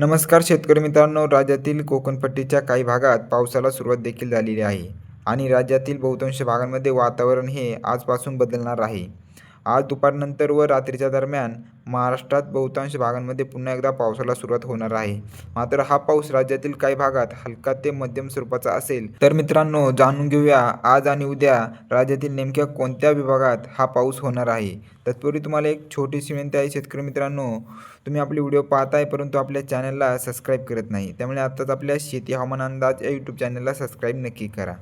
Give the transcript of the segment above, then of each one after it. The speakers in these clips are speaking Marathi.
नमस्कार शेतकरी मित्रांनो राज्यातील कोकणपट्टीच्या काही भागात पावसाला सुरुवात देखील झालेली आहे आणि राज्यातील बहुतांश भागांमध्ये वातावरण हे आजपासून बदलणार आहे. आज दुपारनंतर व रात्रीच्या दरम्यान महाराष्ट्रात बहुतांश भागांमध्ये पुन्हा एकदा पावसाला सुरुवात होणार आहे. मात्र हा पाऊस राज्यातील काही भागात हलका ते मध्यम स्वरूपाचा असेल. तर मित्रांनो जाणून घेऊया आज आणि उद्या राज्यातील नेमक्या कोणत्या विभागात हा पाऊस होणार आहे. तत्पूर्वी तुम्हाला एक छोटीशी विनंती आहे शेतकरी मित्रांनो तुम्ही आपले व्हिडिओ पाहताय परंतु आपल्या चॅनलला सबस्क्राईब करत नाही. त्यामुळे आत्ताच आपल्या शेती हवामान अंदाज या यूट्यूब चॅनलला सबस्क्राईब नक्की करा.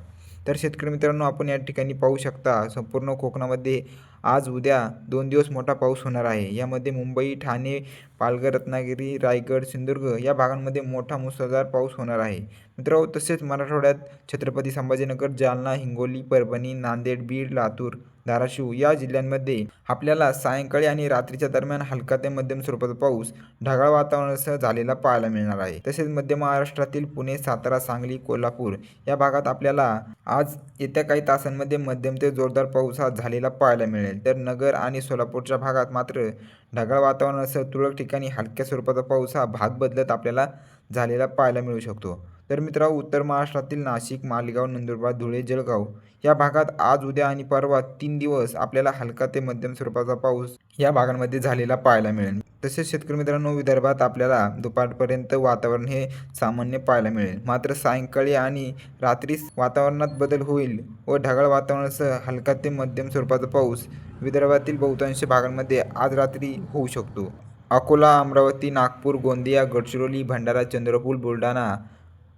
तर शेतकरी मित्रांनो आपण या ठिकाणी पाहू शकता संपूर्ण कोकणामध्ये आज उद्या दोन दिवस मोठा पाऊस होणार आहे. यामध्ये मुंबई ठाणे पालघर रत्नागिरी रायगड सिंधुदुर्ग या भागांमध्ये मोठा मुसळधार पाऊस होणार आहे. मित्रांनो तसेच मराठवाड्यात छत्रपती संभाजीनगर जालना हिंगोली परभणी नांदेड बीड लातूर धाराशिव या जिल्ह्यांमध्ये आपल्याला सायंकाळी आणि रात्रीच्या दरम्यान हलका ते मध्यम स्वरूपाचा पाऊस ढगाळ वातावरणासह झालेला पाहायला मिळणार आहे. तसेच मध्य महाराष्ट्रातील पुणे सातारा सांगली कोल्हापूर या भागात आपल्याला आज येत्या काही तासांमध्ये मध्यम ते जोरदार पाऊस हा झालेला पाहायला मिळेल. तर नगर आणि सोलापूरच्या भागात मात्र ढगाळ वातावरणासह तुरळक ठिकाणी हलक्या स्वरूपाचा पाऊस हा भाग बदलत आपल्याला झालेला पाहायला मिळू शकतो. तर मित्रांनो उत्तर महाराष्ट्रातील नाशिक मालेगाव नंदुरबार धुळे जळगाव या भागात आज उद्या आणि परवा तीन दिवस आपल्याला हलका ते मध्यम स्वरूपाचा पाऊस या भागांमध्ये झालेला पाहायला मिळेल. तसेच शेतकरी मित्रांनो विदर्भात आपल्याला दुपारपर्यंत वातावरण हे सामान्य पाहायला मिळेल. मात्र सायंकाळी आणि रात्रीस वातावरणात बदल होईल व ढगाळ वातावरणासह हलका ते मध्यम स्वरूपाचा पाऊस विदर्भातील बहुतांश भागांमध्ये आज रात्री होऊ शकतो. अकोला अमरावती नागपूर गोंदिया गडचिरोली भंडारा चंद्रपूर बुलढाणा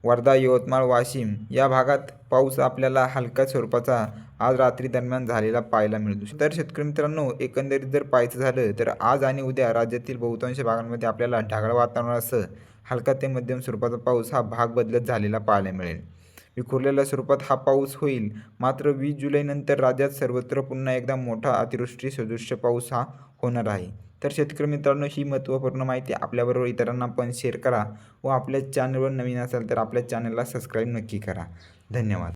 वर्धा यवतमाळ वाशिम या भागात पाऊस आपल्याला हलक्या स्वरूपाचा आज रात्री दरम्यान झालेला पाहायला मिळतो. तर शेतकरी मित्रांनो एकंदरीत जर पाहायचं झालं तर आज आणि उद्या राज्यातील बहुतांश भागांमध्ये आपल्याला ढगाळ वातावरणासह हलका ते मध्यम स्वरूपाचा पाऊस हा भाग बदलत झालेला पाहायला मिळेल. विखुरलेल्या स्वरूपात हा पाऊस होईल. मात्र वीस जुलैनंतर राज्यात सर्वत्र पुन्हा एकदा मोठा अतिवृष्टी सदृश्य पाऊस हा होणार आहे. तर शेतकरी मित्रांनो ही महत्त्वपूर्ण माहिती आपल्याबरोबर इतरांना पण शेअर करा व आपल्या चॅनलवर नवीन असाल तर आपल्या चॅनलला सबस्क्राईब नक्की करा. धन्यवाद.